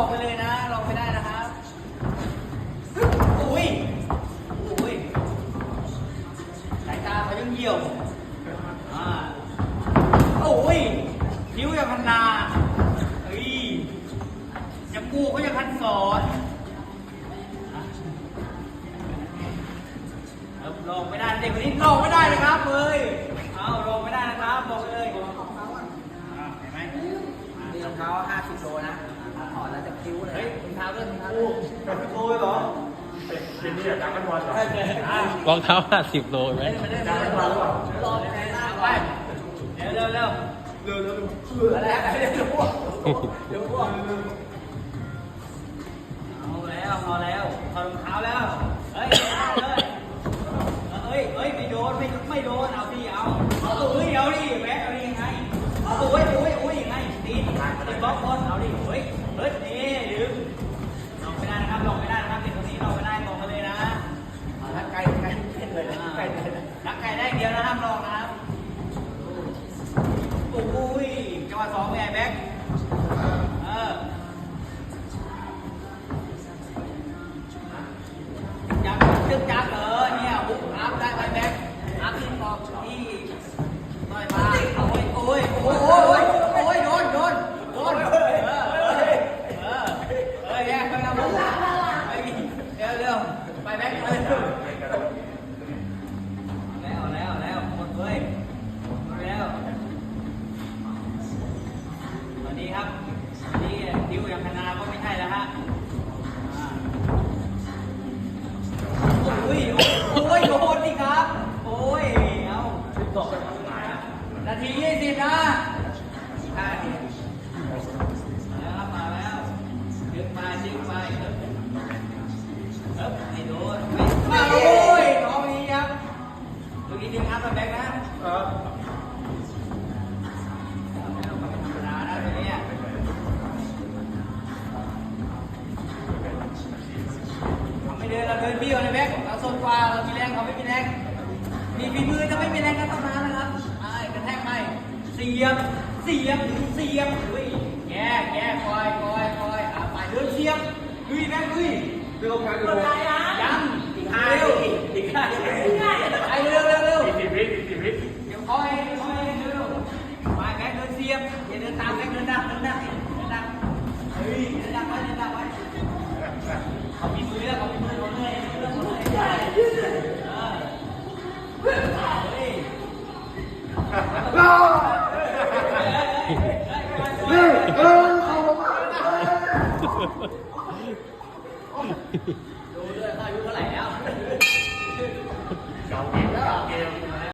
บอกไปเลยนะลองไม่ได้นะครับอุ้ยอุ้ยสายตาเขายังเหี่ยวอ่าโอ้ยคิ้วยังพันนาเฮ้ยจมูกเขายังพันสอนอะลองไม่ได้นะเด็กคนนี้ลองไม่ได้นะครับเฮ้ยเอาลองไม่ได้นะครับบอกไปเลยอ่าเห็นไหม นี่รอง เท้า50โลนะถอดแล้วจะคิ้วเลย เฮ้ยถุงเท้าด้วยถุงเท้าโอ้กับพี่โก้เหรอเดี๋ยวนี้อยากดังกันวันเหรออะรองเท้า50โลไหมเล่นมาเล่นดัมางเล่กันนมาวันหรือเปล่าลองแพ้หน้าไปเร็วเร็วเร็วเร็วเร็วอะไรอะไรเดี๋ยวพวกเดี๋ยวพวกเอาแล้วเอาแล้วถอดรองเท้าแล้ว เฮ้ยเลย สองแม่แบ็คเออจับจึ๊กจับ เราไม่เดินเราเดินเบี้ยวนะแบ็กเราโซนกว่าเรามีแรงเขาไม่มีแรง มีฝีมือจะไม่มีแรงก็ต้องมานะครับไอ้กระแทกไปเสียบ เสียบ เสียบอุ้ยแย่แย่คอยคอยคอยอะไปเดินเสียบลุยแบ็กลุยเรื่องการดูยังอีกห้าเร็วอีกห้าเร็วไอ้เร็วเร็วเร็วสี่สิบวิสี่สิบวิเดี๋ยวคอยคอยเร็วๆมาแบ็คเดินเสียบอย่าเดินตามแบ็คเดินดักเดินดักเดินดักเฮ้ยเดินดักไว้เดินดักไว้ ดูด้วยเขาอายุเท่าไหร่แล้วเก่าเกมเก่าเกม